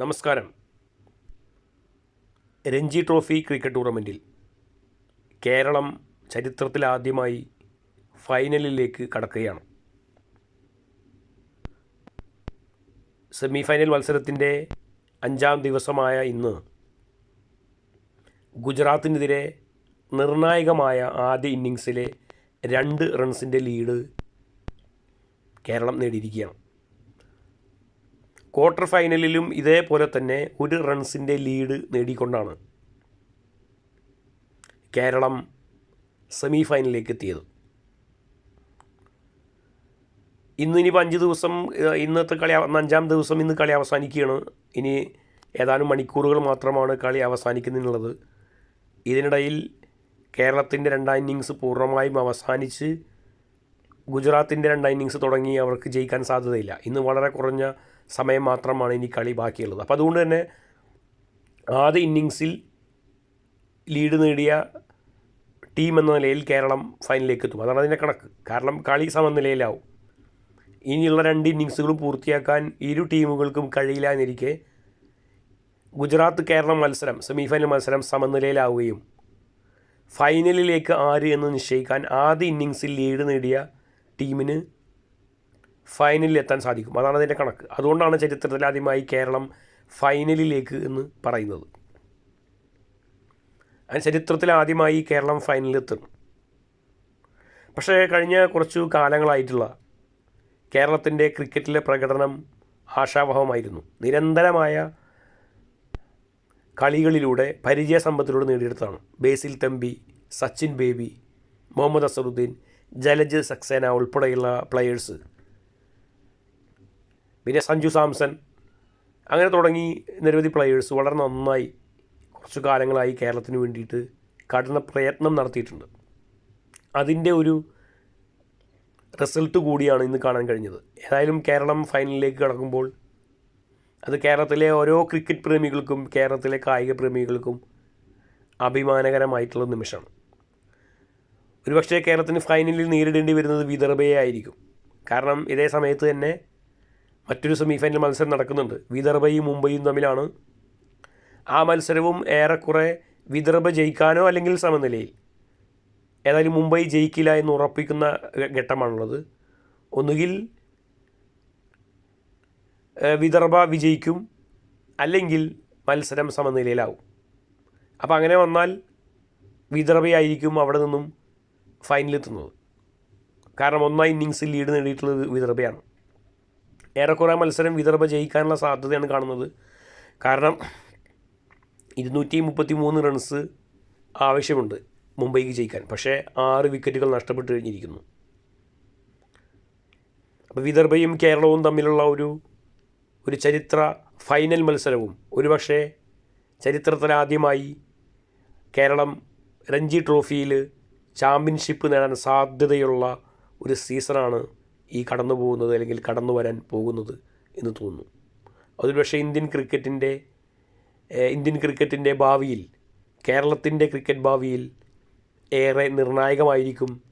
നമസ്കാരം. Ranji trophy cricket ടൂർണമെന്റിൽ കേരളം ചരിത്രത്തിലാദ്യമായി ഫൈനലിലേക്ക് കടക്കുകയാണ്. സെമി ഫൈനൽ മത്സരത്തിന്റെ അഞ്ചാം ദിവസമായ ഇന്ന് ഗുജറാത്തിനെതിരെ നിർണായകമായ ആദ്യ ഇന്നിങ്സിലെ രണ്ട് റൺസിന്റെ ലീഡ് കേരളം നേടിയിരിക്കുകയാണ്. ക്വാർട്ടർ ഫൈനലിലും ഇതേപോലെ തന്നെ ഒരു റൺസിന്റെ ലീഡ് നേടിക്കൊണ്ടാണ് കേരളം സെമി ഫൈനലിലേക്ക് എത്തിയത്. ഇന്ന് ഇനിയിപ്പോൾ അഞ്ച് ദിവസം ഇന്നത്തെ കളി അഞ്ചാം ദിവസം ഇന്ന് കളി അവസാനിക്കുകയാണ്. ഇനി ഏതാനും മണിക്കൂറുകൾ മാത്രമാണ് കളി അവസാനിക്കുന്നതിനുള്ളത് ഇതിനിടയിൽ കേരളത്തിന്റെ രണ്ടാം ഇന്നിങ്സ് പൂർണമായും അവസാനിച്ച് ഗുജറാത്തിന്റെ രണ്ടാം ഇന്നിങ്സ് തുടങ്ങി അവർക്ക് ജയിക്കാൻ സാധ്യതയില്ല. ഇന്ന് വളരെ കുറഞ്ഞ സമയം മാത്രമാണ് ഇനി കളി ബാക്കിയുള്ളത്. അപ്പോൾ അതുകൊണ്ട് തന്നെ ആദ്യ ഇന്നിങ്സിൽ ലീഡ് നേടിയ ടീം എന്ന നിലയിൽ കേരളം ഫൈനലിലേക്ക് എത്തും. അതാണ് അതിന്റെ കണക്ക്. കാരണം കളി സമനിലയിലാവും ഇനിയുള്ള രണ്ട് ഇന്നിങ്സുകളും പൂർത്തിയാക്കാൻ ഇരു ടീമുകൾക്കും കഴിയില്ല എന്നിരിക്കെ ഗുജറാത്ത് കേരളം മത്സരം സെമിഫൈനൽ മത്സരം സമനിലയിലാവുകയും ഫൈനലിലേക്ക് ആര് എന്ന് നിശ്ചയിക്കാൻ ആദ്യ ഇന്നിങ്സിൽ ലീഡ് നേടിയ ടീമിന് ഫൈനലിൽ എത്താൻ സാധിക്കും. അതാണ് അതിന്റെ കണക്ക്. അതുകൊണ്ടാണ് ചരിത്രത്തിൽ ആദ്യമായി കേരളം ഫൈനലിലേക്ക് എന്ന് പറയുന്നത്. അതിന് ചരിത്രത്തിൽ ആദ്യമായി കേരളം ഫൈനലിൽ എത്തും പക്ഷേ കഴിഞ്ഞ കുറച്ചു കാലങ്ങളായിട്ടുള്ള കേരളത്തിന്റെ ക്രിക്കറ്റിലെ പ്രകടനം ആശാവഹമായിരുന്നു. നിരന്തരമായ കളികളിലൂടെ പരിചയസമ്പത്തിലൂടെ നേടിയെടുത്താണ് ബേസിൽ തമ്പി സച്ചിൻ ബേബി മുഹമ്മദ് അസറുദ്ദീൻ ജലജ് സക്സേന ഉൾപ്പെടെയുള്ള പ്ലെയേഴ്സ് പിന്നെ സഞ്ജു സാംസൺ. അങ്ങനെ തുടങ്ങി നിരവധി പ്ലെയേഴ്സ് വളരെ നന്നായി കുറച്ച് കാലങ്ങളായി കേരളത്തിന് വേണ്ടിയിട്ട് കഠിന പ്രയത്നം നടത്തിയിട്ടുണ്ട്. അതിന്റെ ഒരു റിസൾട്ട് കൂടിയാണ് ഇന്ന് കാണാൻ കഴിഞ്ഞത്. ഏതായാലും കേരളം ഫൈനലിലേക്ക് കടക്കുമ്പോൾ അത് കേരളത്തിലെ ഓരോ ക്രിക്കറ്റ് പ്രേമികൾക്കും കേരളത്തിലെ കായിക പ്രേമികൾക്കും അഭിമാനകരമായിട്ടുള്ള നിമിഷമാണ്. ഒരുപക്ഷേ കേരളത്തിന് ഫൈനലിൽ നേരിടേണ്ടി വരുന്നത് വിദർഭയെ ആയിരിക്കും. കാരണം ഇതേ സമയത്ത് തന്നെ മറ്റൊരു സെമിഫൈനൽ മത്സരം നടക്കുന്നുണ്ട്. വിദർഭയും മുംബൈയും തമ്മിലാണ്. ആ മത്സരവും ഏറെക്കുറെ വിദർഭ ജയിക്കാനോ അല്ലെങ്കിൽ സമനിലയിൽ. ഏതായാലും മുംബൈ ജയിക്കില്ല എന്ന് ഉറപ്പിക്കുന്ന ഘട്ടമാണുള്ളത്. ഒന്നുകിൽ വിദർഭ വിജയിക്കും അല്ലെങ്കിൽ മത്സരം സമനിലയിലാവും. അപ്പോൾ അങ്ങനെ വന്നാൽ വിദർഭയായിരിക്കും അവിടെ നിന്നും ഫൈനലെത്തുന്നത് കാരണം ഒന്നാം ഇന്നിങ്സിൽ ലീഡ് നേടിയിട്ടുള്ളത് വിദർഭയാണ്. ഏറെക്കുറെ മത്സരം വിദർഭ ജയിക്കാനുള്ള സാധ്യതയാണ് കാണുന്നത്. കാരണം ഇരുന്നൂറ്റി മുപ്പത്തി മൂന്ന് റൺസ് ആവശ്യമുണ്ട് മുംബൈക്ക് ജയിക്കാൻ. പക്ഷേ ആറ് വിക്കറ്റുകൾ നഷ്ടപ്പെട്ട് കഴിഞ്ഞിരിക്കുന്നു. അപ്പോൾ വിദർഭയും കേരളവും തമ്മിലുള്ള ഒരു ഒരു ചരിത്ര ഫൈനൽ മത്സരവും. ഒരുപക്ഷേ ചരിത്രത്തിലാദ്യമായി കേരളം രഞ്ജി ട്രോഫിയിൽ ചാമ്പ്യൻഷിപ്പ് നേടാൻ സാധ്യതയുള്ള ഒരു സീസണാണ് ഈ കടന്നു പോകുന്നത് അല്ലെങ്കിൽ കടന്നു വരാൻ പോകുന്നത് എന്ന് തോന്നുന്നു. അതൊരു പക്ഷേ ഇന്ത്യൻ ക്രിക്കറ്റിന്റെ ഇന്ത്യൻ ക്രിക്കറ്റിന്റെ ഭാവിയിൽ കേരളത്തിന്റെ ക്രിക്കറ്റ് ഭാവിയിൽ ഏറെ നിർണായകമായിരിക്കും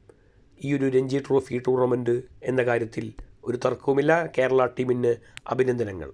ഈ ഒരു രഞ്ജി ട്രോഫി ടൂർണമെന്റ് എന്ന കാര്യത്തിൽ ഒരു തർക്കവുമില്ല. കേരള ടീമിന് അഭിനന്ദനങ്ങൾ.